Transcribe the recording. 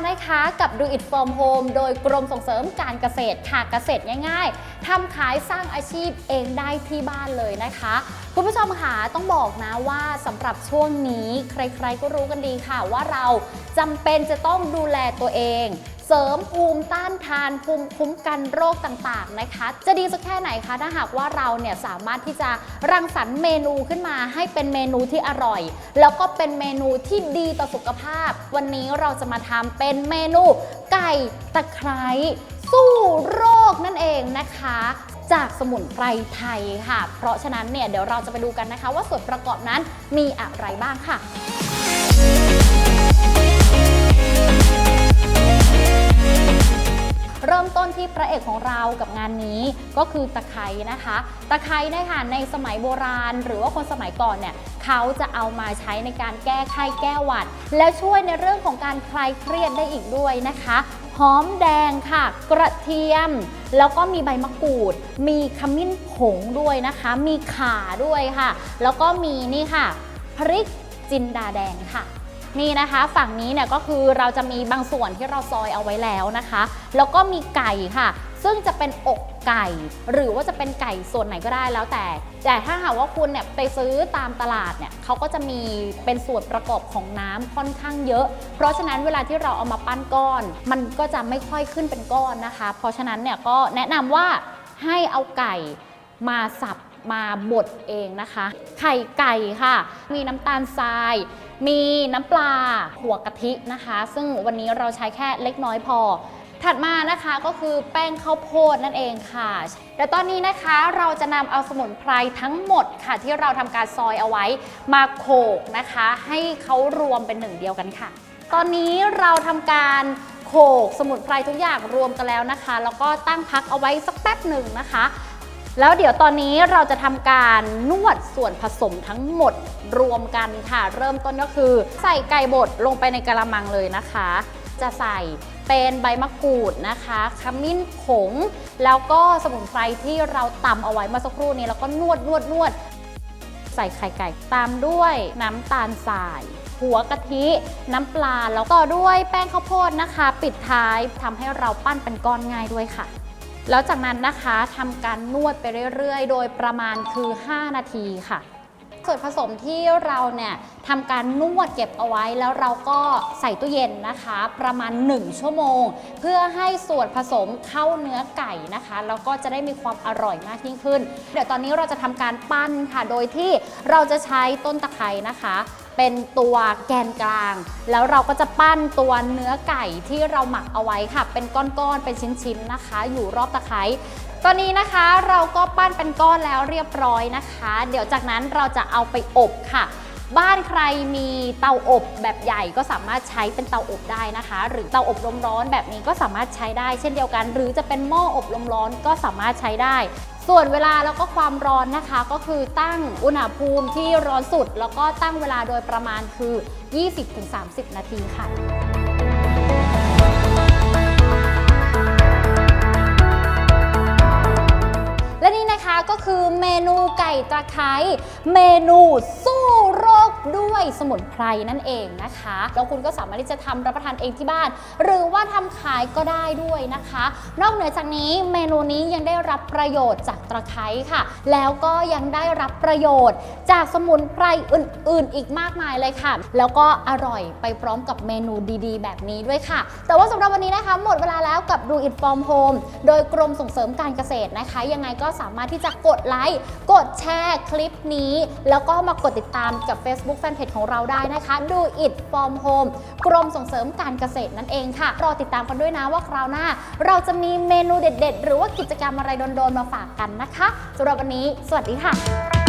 Do It From Home โดยกรมส่งเสริมการเกษตรค่ะเกษตรง่ายๆทำขายสร้างอาชีพเองได้ที่บ้านเลยนะคะ คุณผู้ชมค่ะต้องบอกนะว่าสำหรับช่วงนี้ใครๆก็รู้กันดีค่ะว่าเราจำเป็นจะต้องดูแลตัวเอง เสริมภูมิต้านทานภูมิคุ้มกันโรคต่างๆนะคะ จะดีสักแค่ไหนคะถ้าหากว่าเราเนี่ยสามารถที่จะรังสรรค์เมนูขึ้นมา ให้เป็นเมนูที่อร่อย แล้วก็เป็นเมนูที่ดีต่อสุขภาพ วันนี้เราจะมาทำเป็นเมนูไก่ตะไคร้สู้โรคนั่นเองนะคะจากสมุนไพรไทยค่ะ เพราะฉะนั้นเนี่ยเดี๋ยวเราจะไปดูกันนะคะ ว่าส่วนประกอบนั้นมีอะไรบ้างค่ะ เอกของเรากับงานนี้ก็คือตะไคร้นะคะ ตะไคร้นี่ยค่ะในสมัยโบราณ หรือว่าคนสมัยก่อนเนี่ยเขาจะเอามาใช้ในการแก้ไข้แก้หวัด และช่วยในเรื่องของการคลายเครียดได้อีกด้วยนะคะหอมแดงค่ะ กระเทียม แล้วก็มีใบมะกรูด มีขมิ้นผงด้วยนะคะ มีข่าด้วยค่ะ แล้วก็มีนี่ค่ะ พริกจินดาแดงค่ะ นี่นะคะฝั่งนี้เนี่ยก็คือเราจะมีบางส่วนที่เราซอยเอาไว้แล้วนะคะ แล้วก็มีไก่ค่ะ ซึ่งจะเป็นอกไก่ หรือว่าจะเป็นไก่ส่วนไหนก็ได้แล้วแต่ แต่ถ้าหากว่าคุณเนี่ยไปซื้อตามตลาดเนี่ยเขาก็จะมีเป็นส่วนประกอบของน้ำค่อนข้างเยอะ เพราะฉะนั้นเวลาที่เราเอามาปั้นก้อน มันก็จะไม่ค่อยขึ้นเป็นก้อนนะคะ เพราะฉะนั้นเนี่ยก็แนะนำว่าให้เอาไก่มาสับ มาบดเองนะคะ ไข่ไก่ค่ะ มีน้ำตาลทราย มีน้ำปลาหัวกะทินะคะ ซึ่งวันนี้เราใช้แค่เล็กน้อยพอ ถัดมานะคะก็คือแป้งข้าวโพดนั่นเองค่ะเดี๋ยวตอนนี้นะคะเราจะนำเอาสมุนไพรทั้งหมดค่ะ ที่เราทำการซอยเอาไว้มาโขกนะคะ ให้เขารวมเป็นหนึ่งเดียวกันค่ะ ตอนนี้เราทำการโขกสมุนไพรทุกอย่างรวมกันแล้วนะคะ แล้วก็ตั้งพักเอาไว้สักแป๊บหนึ่งนะคะ แล้วเดี๋ยวตอนนี้เราจะทำการนวดส่วนผสมทั้งหมดรวมกันค่ะ เริ่มต้นก็คือ ใส่ไก่บดลงไปในกระมังเลยนะคะ จะใส่เป็นใบมะกรูดนะคะขมิ้นผง แล้วก็สมุนไพรที่เราตำเอาไว้เมื่อสักครู่นี้ แล้วก็นวดนวดนวด ใส่ไข่ไก่ตามด้วยน้ำตาลทรายหัวกะทิน้ำปลาแล้วต่อด้วยแป้งข้าวโพดนะคะ ปิดท้ายทำให้เราปั้นเป็นก้อนง่ายด้วยค่ะ แล้วจากนั้นนะคะทำการนวดไปเรื่อยๆ โดยประมาณคือ 5 นาทีค่ะ ส่วนผสมที่เราเนี่ยทำการนวดเก็บเอาไว้แล้วเราก็ใส่ตู้เย็นนะคะ ประมาณ 1 ชั่วโมง เพื่อให้ส่วนผสมเข้าเนื้อไก่นะคะแล้วก็จะได้มีความอร่อยมากยิ่งขึ้น เดี๋ยวตอนนี้เราจะทำการปั้นค่ะ โดยที่เราจะใช้ต้นตะไคร้นะคะ เป็นตัวแกนกลาง แล้วเราก็จะปั้นตัวเนื้อไก่ที่เราหมักเอาไว้ค่ะ เป็นก้อนๆเป็นชิ้นๆนะคะ อยู่รอบตะไคร้ตอนนี้นะคะเราก็ปั้นเป็นก้อนแล้วเรียบร้อยนะคะ เดี๋ยวจากนั้นเราจะเอาไปอบค่ะ บ้านใครมีเตาอบแบบใหญ่ก็สามารถใช้เป็นเตาอบได้นะคะ หรือเตาอบลมร้อนแบบนี้ก็สามารถใช้ได้เช่นเดียวกัน หรือจะเป็นหม้ออบลมร้อนก็สามารถใช้ได้ ส่วนเวลาแล้วก็ความร้อนนะคะ ก็คือตั้งอุณหภูมิที่ร้อนสุด แล้วก็ตั้งเวลาโดยประมาณคือ 20-30 นาทีค่ะ นะคะก็คือเมนูไก่ตะไคร้เมนูสู้โรคด้วยสมุนไพรนั่นเองนะคะ แล้วคุณก็สามารถที่จะทำรับประทานเองที่บ้าน หรือว่าทำขายก็ได้ด้วยนะคะ นอกเหนือจากนี้เมนูนี้ยังได้รับประโยชน์จากตะไคร้ค่ะ แล้วก็ยังได้รับประโยชน์ จากสมุนไพรอื่น ๆ อีกมากมายเลยค่ะ แล้วก็อร่อยไปพร้อมกับเมนูดีๆ แบบนี้ด้วยค่ะ แต่ว่าสำหรับวันนี้นะคะ หมดเวลาแล้วกับ Do It From Home โดยกรมส่งเสริมการเกษตรนะคะ ยังไงก็สามารถที่จะกดไลค์ กดแชร์คลิปนี้ แล้วก็มากดติดตามกับ Facebook Fanpage ของเราได้นะคะ ดูอิดฟอร์มโฮมกรมส่งเสริมการเกษตรนั่นเองค่ะ รอติดตามกันด้วยนะว่าคราวหน้า เราจะมีเมนูเด็ด ๆ หรือว่ากิจกรรมอะไรโดนๆมาฝากกันนะคะสำหรับวันนี้ สวัสดีค่ะ